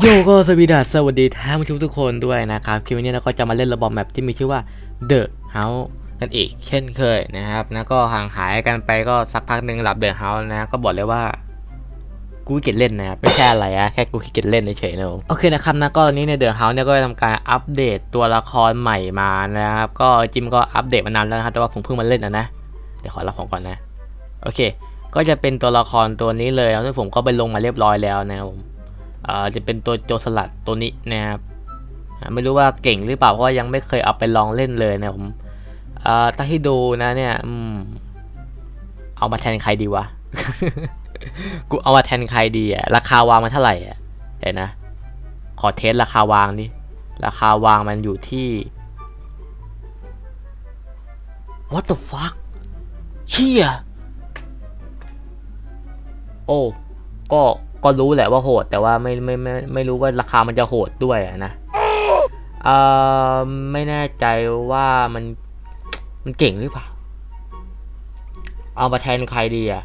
โยโกสวีดัสสวัสดีท่านผู้ชมทุกคนด้วยนะครับ คลิปนี้เราก็จะมาเล่นระบบแมปที่มีชื่อว่า The House นั่นเองเช่นเคยนะครับนะก็ห่างหายกันไปก็สักพักหนึ่งหลับ The House นะ ก็บอกเลยว่ากูขี้เกียเล่นนะครับไม่ใช่อะไรอะแค่กูขี้เกียเล่นเฉยๆนะผมโอเคนะครับนะก็ตอนนี้ใน The House เนี่ยก็ได้ทำการอัปเดตตัวละครใหม่มานะครับ ก็จิมก็อัปเดตมานานแล้วนะครับแต่ว่าผมเพิ่งมาเล่นนะนะเดี๋ยวขอรับของก่อนนะ โอเค ก็จะเป็นตัวละครตัวนี้เลยซึ่งผมก็ไปลงมาเรียบร้อยแล้วนะครับผม จะเป็นตัวโจสลัดตัวนี้นะครับไม่รู้ว่าเก่งหรือเปล่าเพราะยังไม่เคยเอาไปลองเล่นเลยนะผมถ้าให้ดูนะเนี่ยอืมเอามาแทนใครดีวะกูเอามาแทนใครดีอะราคาวางมันเท่าไหร่อะเดี๋ยวนะ ขอเทสราคาวางดิราคาวางมันอยู่ที่ what the fuck เชี่ยโอ้ก็ ก็รู้แหละว่าโหด แต่ว่าไม่ไม่ไม่ไม่รู้ว่าราคามันจะโหดด้วยนะเออไม่แน่ใจว่ามันมันเก่งหรือเปล่า เอามาแทนใครดีอะ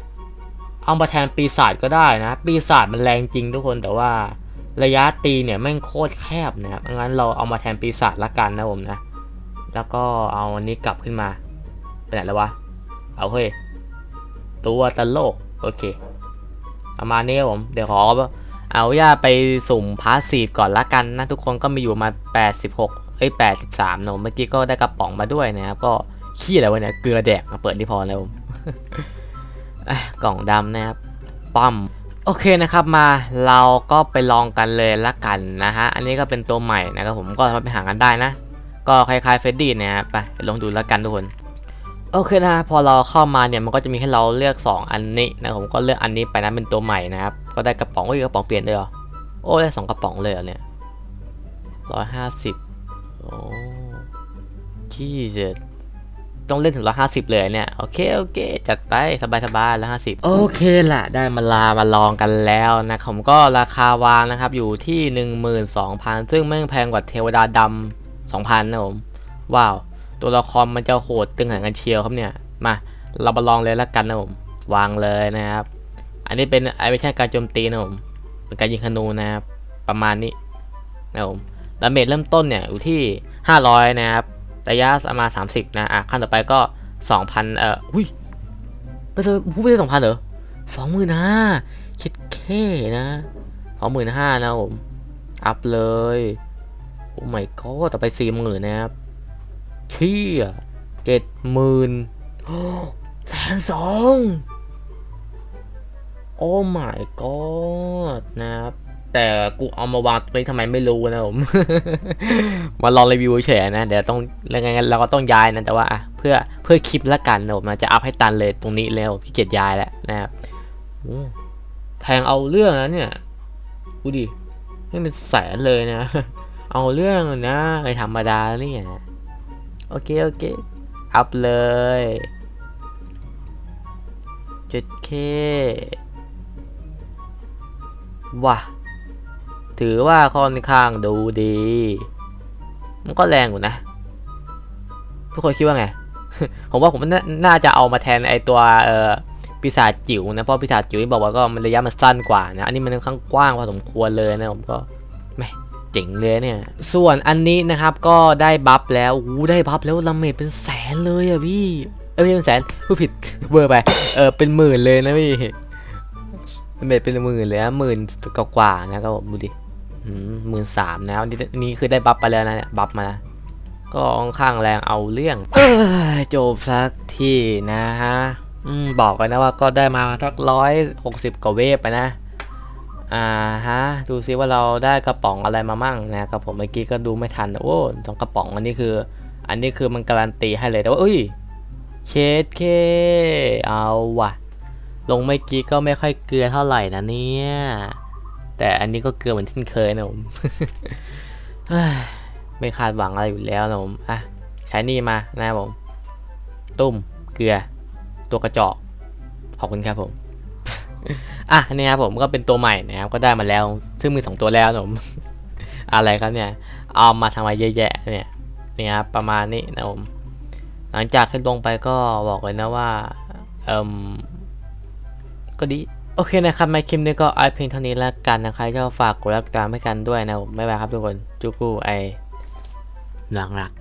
เอามาแทนปีศาจก็ได้นะ ปีศาจมันแรงจริงทุกคนแต่ว่าระยะตีเนี่ยแม่งโคตรแคบนะครับงั้นเราเอามาแทนปีศาจละกันนะผมนะ แล้วก็เอาอันนี้กลับขึ้นมา ไปไหนแล้ววะ เอาเฮ้ย ตัวตลก โอเค ประมาณนี้ครับผมเดี๋ยวขอเอาย่าไปสุ่มพาสซีฟก่อนละกันนะทุกคนก็มีอยู่มา86เอ้ย83เนอะเมื่อกี้ก็ได้กระป๋องมาด้วยนะครับก็ขี้อะไรวะเนี่ยเกลือแดกมาเปิดที่พอแล้วผมอะกล่องดำนะครับปั๊มโอเคนะครับมาเราก็ไปลองกันเลยละกันนะฮะอันนี้ก็เป็นตัวใหม่นะครับผมก็สามารถไปหากันได้นะ ก็คล้ายๆเฟดดี้นะครับไปลองดูละกันทุกคน โอเคนะพอเราเข้ามาเนี่ยมันก็จะมีให้เราเลือก 2 อันนี้นะผมก็เลือกอันนี้ไปนะเป็นตัวใหม่นะครับก็ได้กระป๋องโอ้ยกระป๋องเปลี่ยนด้วยเหรอโอ้ได้สองกระป๋องเลยเหรอเนี่ยร้อยห้าสิบโอ้ที่จะต้องเล่นถึงร้อยห้าสิบเลยเนี่ยโอเคโอเค จัดไปสบายสบายร้อยห้าสิบโอเคละได้มาลามาลองกันแล้วนะผมก็ราคาวางนะครับอยู่ที่หนึ่งหมื่นสองพันซึ่งแม่งแพงกว่าเทวดาดำสองพันนะผมว้าว ตัวละครมันจะโหดตึงหันกันเชียวครับเนี่ย มาเรามาลองเลยละกันนะผม วางเลยนะครับ อันนี้เป็นไอเวชั่นการโจมตีนะผม เป็นการยิงธนูนะครับ ประมาณนี้นะผม ดาเมจเริ่มต้นเนี่ยอยู่ที่ 500 นะครับ ระยะประมาณ30 นะ อะขั้นต่อไปก็ 2,000 เอ่ออุ้ยไม่ใช่พูดไม่ใช่2,000 เหรอ25,000คิดแค่นะ25,000นะผม อัพเลย โอ้ไม่ก็ต่อไป 40,000นะครับ เชี่ยเจ็ดหมื่นแสนสองโอ้ my god นะครับ แต่กูเอามาวางตรงนี้ทำไมไม่รู้นะผม มาลองรีวิวเฉยนะ เดี๋ยวต้องยังไงเราก็ต้องย้ายนะ แต่ว่าเพื่อเพื่อคลิปละกันนะผมจะอัพให้ตันเลยตรงนี้แล้วพี่เกียจย้ายแล้วนะครับแพงเอาเรื่องนะเนี่ยดูดิให้เป็นแสนเลยนะ เอาเรื่องนะไอธรรมดาเนี่ย โอเค โอเค อัพเลยจุดเคว่ะ ถือว่าค่อนข้างดูดี มันก็แรงอยู่นะ ทุกคนคิดว่าไง ผมว่าผมน,น่าจะเอามาแทนไอตัวเอ่อปีศาจจิ๋วนะ เพราะปีศาจจิ๋วที่บอกว่าก็มันระยะมันสั้นกว่านะ อันนี้มันค่อนข้างกว้างพอสมควรเลยนะผมก็แหม่ จ๋งเลยเนี่ย ส่วนอันนี้นะครับก็ได้บัฟแล้วอู้ได้บัฟแล้วลาเมจเป็นแสนเลยอะพี่ เอ้ยไม่ใช่เป็นแสนผู้ผิดเบอร์ไป เออเป็นหมื่นเลยนะพี่ลาเมจเป็นหมื่นเลยนะหมื่นกว่าๆนะครับผมดูดิหมื่นสามนะอันนี้นนี้คือได้บัฟไปแล้วนะเนี่ยบัฟมานะก็ค่อนข้างแรงเอาเรื่องเออจบสักทีนะฮะบอกกันนะว่าก็ได้มาสักร้อยหกสิบกว่าเวฟไปนะ อ่าฮะดูซิว่าเราได้กระป๋องอะไรมามั่งนะครับผมเมื่อกี้ก็ดูไม่ทันโอ้สองกระป๋องอันนี้คือ อันนี้คือมันการันตีให้เลยแต่ว่าเอ้ยเคสเคเอาว่ะ ลงเมื่อกี้ก็ไม่ค่อยเกลือเท่าไหร่นะเนี่ยแต่อันนี้ก็เกลือเหมือนที่เคยนะผมไม่คาดหวังอะไรอยู่แล้วนะผมอะใช้นี่มานะครับผม ตุ้มเกลือ ตัวกระจอกขอบคุณครับผม อะนี่ครับผมก็เป็นตัวใหม่นะครับก็ได้มาแล้ว ซึ่งมีสองตัวแล้วผม อะไรครับเนี่ย เอามาทำอะไรเยอะแยะเนี่ยนี่ครับประมาณนี้นะผมหลังจากขึ้นลงไปก็บอกเลยนะว่าเอ่มก็ดีโอเคนะครับในคลิปนี้ก็ไอเพียงเท่านี้แล้วกันนะครชอบฝากกดไลค์ติดตามให้กันด้วยนะผมบ๊ายบายครับทุกคนจุกูไอหลังรัก